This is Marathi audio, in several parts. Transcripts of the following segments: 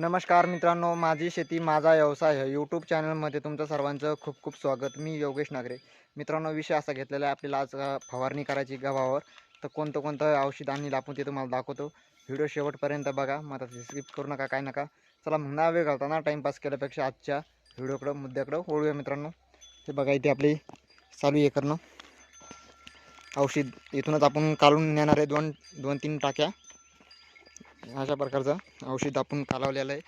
नमस्कार मित्रांनो माझी शेती माझा व्यवसाय आहे यूट्यूब चॅनलमध्ये तुमचं सर्वांचं खूप खूप स्वागत. मी योगेश नागरे. मित्रांनो विषय असा घेतलेला आहे आपल्याला आज फवारणी करायची गव्हावर. तर कोणतं कोणतं औषध आणि लापून ते तुम्हाला दाखवतो. व्हिडिओ शेवटपर्यंत बघा. मग आता स्किप करू नका काय नका. चला मग ना वेळ घालताना टाईमपास केल्यापेक्षा आजच्या व्हिडिओकडं मुद्द्याकडं ओळूया मित्रांनो. हे बघा इथे आपली चालू आहे करणं. औषध इथूनच आपण काढून नेणार आहे दोन दोन तीन टाक्या. अशा प्रकारचं औषध आपण कालवलेलं आहे.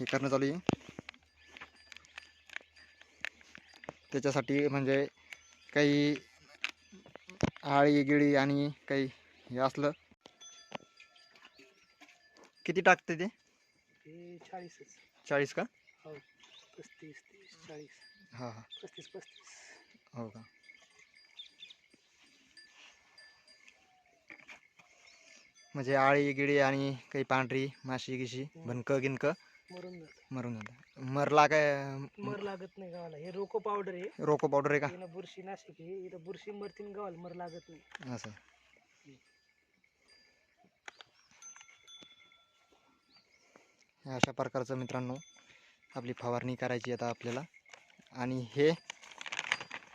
हे करणं चालू आहे. त्याच्यासाठी म्हणजे काही आळी गिळी आणि काही हे असलं. किती टाकते ते? हे चाळीसच. चाळीस का? हो पस्तीस तीस चाळीस. हां हां. पस्तीस पस्तीस. हो का? म्हणजे आळी गिळी आणि काही पांढरी माशी गिशी भनकं गिनकं. मरून जात. मरून जातं. मरला काय मर लागत नाही गावाला. हे रोको पावडर आहे. रोको पावडर आहे का? बुरशी नाशिक आहे. इथं बुरशी मरतीन गावाला मर लागत नाही. असं. हे अशा प्रकारचं मित्रांनो आपली फवारणी करायची आता आपल्याला. आणि हे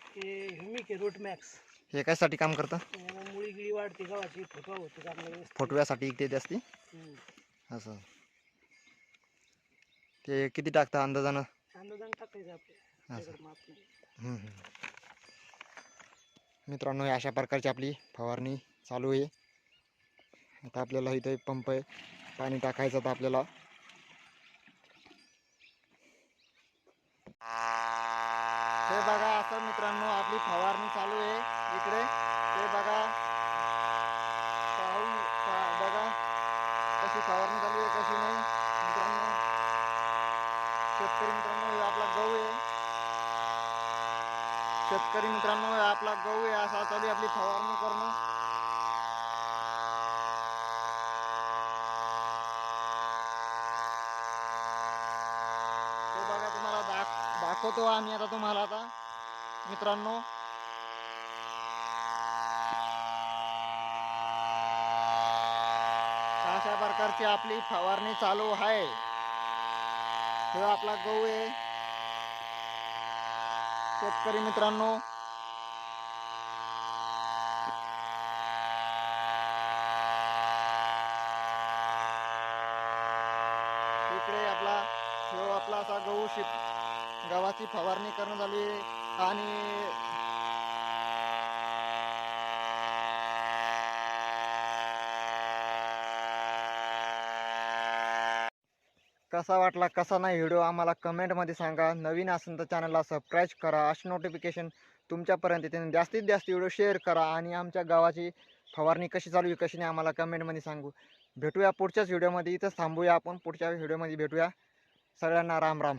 हे ह्युमिक आहे रूट मॅक्स हे कशासाठी काम करतं? मुळी गिळी वाढते गावाची फुटवा होतो चांगला व्यवस्थित. फोटव्यासाठी इथे असते हम्म. असं. ते किती टाकतं अंदाजानं? अंदाजानं टाकायचं आपल्या असं. आपल्याकडे माप नाही. हम्म, हम्म. मित्रांनो हे अशा प्रकारची आपली फवारणी चालू आहे. आता आपल्याला इथे पंप आहे. पाणी टाकायचं तर आपल्याला हे बघा असं मित्रांनो आपली फवारणी चालू आहे इकडे ते बघा पाहून पा- बघा कशी फवारणी चालू आहे कशी नाही मित्रांनो शेतकरी मित्रांनो हे आपला गहू आहे शेतकरी मित्रांनो आपला गहू आहे असा चालू आहे आपली फवारणी करणं. तो बघा तुम्हाला दाख दाखवतो आम्ही आता तुम्हाला आता मित्रांनो. अशा प्रकारची आपली फवारणी चालू आहे. हे आपला गहू आहे. शेतकरी मित्रांनो. इकडे आपला ह्यो आपला असा गहू शिप गव्हाची फवारणी करणं झाली आणि कसा वाटला कसा नाही व्हिडिओ आम्हाला कमेंटमध्ये सांगा. नवीन असेल तर चॅनलला सबस्क्राईब करा. अशी नोटिफिकेशन तुमच्यापर्यंत येते. जास्तीत जास्त व्हिडिओ शेअर करा. आणि आमच्या गावाची फवारणी कशी चालू आहे कशी नाही आम्हाला कमेंटमध्ये सांगू. भेटूया पुढच्याच व्हिडिओमध्ये. इथंच थांबूया आपण. पुढच्या व्हिडिओमध्ये भेटूया. सगळ्यांना राम राम.